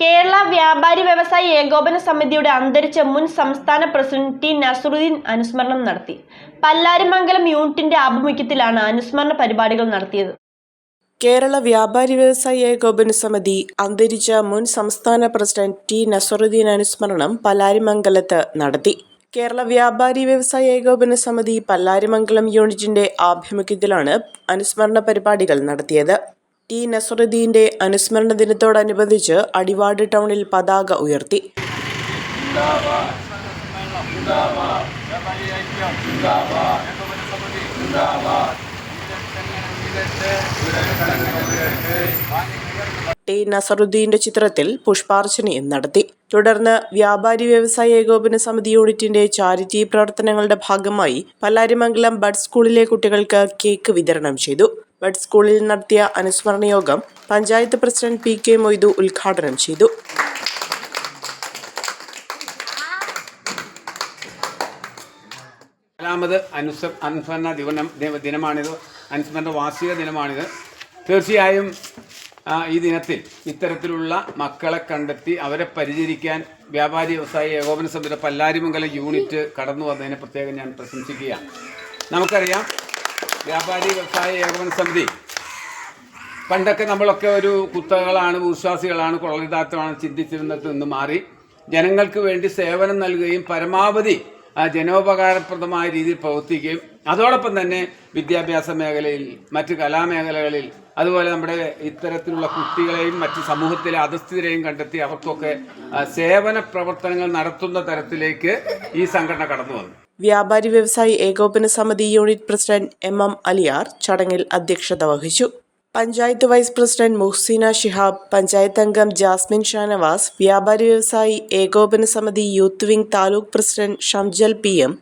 കേരള വ്യാപാരി വ്യവസായി ഏകോപന സമിതിയുടെ അന്തരിച്ച മുൻ സംസ്ഥാന പ്രസിഡന്റ് ടി നസറുദ്ദീൻ അനുസ്മരണം നടത്തി. പല്ലാരിമംഗലം യൂണിറ്റിന്റെ ആഭിമുഖ്യത്തിലാണ് അനുസ്മരണ പരിപാടികൾ നടത്തിയത്. കേരള വ്യാപാരി വ്യവസായി ഏകോപന സമിതി അന്തരിച്ച മുൻ സംസ്ഥാന പ്രസിഡന്റ് ടി നസറുദ്ദീൻ അനുസ്മരണം പല്ലാരിമംഗലത്ത് നടത്തി. കേരള വ്യാപാരി വ്യവസായ ഏകോപന സമിതി പല്ലാരിമംഗലം യൂണിറ്റിന്റെ ആഭിമുഖ്യത്തിലാണ് അനുസ്മരണ പരിപാടികൾ നടത്തിയത്. ടി. നസറുദ്ദീന്റെ അനുസ്മരണ ദിനത്തോടനുബന്ധിച്ച് അടിവാട് ടൗണിൽ പതാക ഉയർത്തി. ടി. നസറുദ്ദീന്റെ ചിത്രത്തിൽ പുഷ്പാർച്ചനയും നടത്തി. തുടർന്ന് വ്യാപാരി വ്യവസായ ഏകോപന സമിതി യൂണിറ്റിന്റെ ചാരിറ്റി പ്രവർത്തനങ്ങളുടെ ഭാഗമായി പല്ലാരിമംഗലം ബഡ് സ്കൂളിലെ കുട്ടികൾക്ക് കേക്ക് വിതരണം ചെയ്തു. ബഡ് സ്കൂളിൽ നടത്തിയ അനുസ്മരണ യോഗം panchayat president P K Moidu ഉദ്ഘാടനം ചെയ്തു. നാലാമത് അനുസ അനുസ്മരണ ദിവനം ദിനമാണിത്. അനുസ്മരണ വാർഷിക ദിനമാണിത്. തീർച്ചയായും ഈ ദിനത്തിൽ ഇത്തരത്തിലുള്ള മക്കളെ കണ്ടെത്തി അവരെ പരിചരിക്കാൻ വ്യാപാരി വ്യവസായി ഏകോപന സമിതിയുടെ പല്ലാരിമംഗല യൂണിറ്റ് കടന്നു വന്നതിനെ പ്രത്യേകം ഞാൻ പ്രശംസിക്കുകയാണ്. നമുക്കറിയാം വ്യാപാരി വ്യവസായ ഏകോപന സമിതി. പണ്ടൊക്കെ നമ്മളൊക്കെ ഒരു കുത്തകളാണ് വിശ്വാസികളാണ് കൊള്ളരുതാത്തമാണ് ചിന്തിച്ചിരുന്നത് നിന്ന് മാറി. ജനങ്ങൾക്ക് വേണ്ടി സേവനം നൽകുകയും പരമാവധി ജനോപകാരപ്രദമായ രീതിയിൽ പ്രവർത്തിക്കുകയും അതോടൊപ്പം തന്നെ വിദ്യാഭ്യാസ മേഖലയിൽ മറ്റ് കലാമേഖലകളിൽ അതുപോലെ നമ്മുടെ ഇത്തരത്തിലുള്ള കുട്ടികളെയും മറ്റ് സമൂഹത്തിലെ അധസ്ഥിതരെയും കണ്ടെത്തി അവർക്കൊക്കെ സേവന പ്രവർത്തനങ്ങൾ നടത്തുന്ന തരത്തിലേക്ക് ഈ സംഘടന കടന്നു വന്നു. വ്യാപാരി വ്യവസായി ഏകോപന സമിതി unit president M M Aliyar ചടങ്ങിൽ അധ്യക്ഷത വഹിച്ചു. പഞ്ചായത്ത് വൈസ് പ്രസിഡന്റ് മുഹ്സീന ഷിഹാബ് പഞ്ചായത്ത് അംഗം ജാസ്മിൻ ഷാനവാസ് വ്യാപാരി വ്യവസായി ഏകോപന സമിതി youth wing taluk president Shamjal P M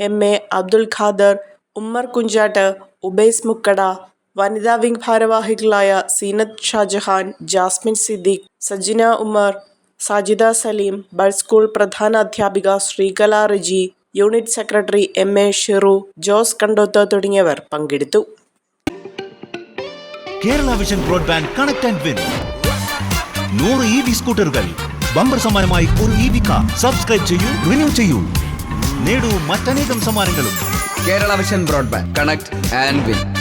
M. A. Abdul Khader Ummer Kunchatt Ubais Mukkada വനിതാ വിംഗ് ഭാരവാഹികളായ സീനത്ത് ഷാജഹാൻ ജാസ്മിൻ സിദ്ദീഖ് സജിന ഉമ്മർ സാജിദ സലീം ബൾ സ്കൂൾ പ്രധാന അധ്യാപിക Sreekala Reji unit secretary M. A. Shiru Jose Kandoth തുടങ്ങിയവർ പങ്കെടുത്തു. Kerala vision broadband connect and win. നൂറ് E V സ്കൂട്ടറുകൾ bumper സമ്മാനമായി ഒരു ഇ വി കാർ. സബ്സ്ക്രൈബ് ചെയ്യൂ റിന്യൂ ചെയ്യൂ. നേടൂ മറ്റനേകം സമ്മാനങ്ങളും. Kerala vision broadband connect and win.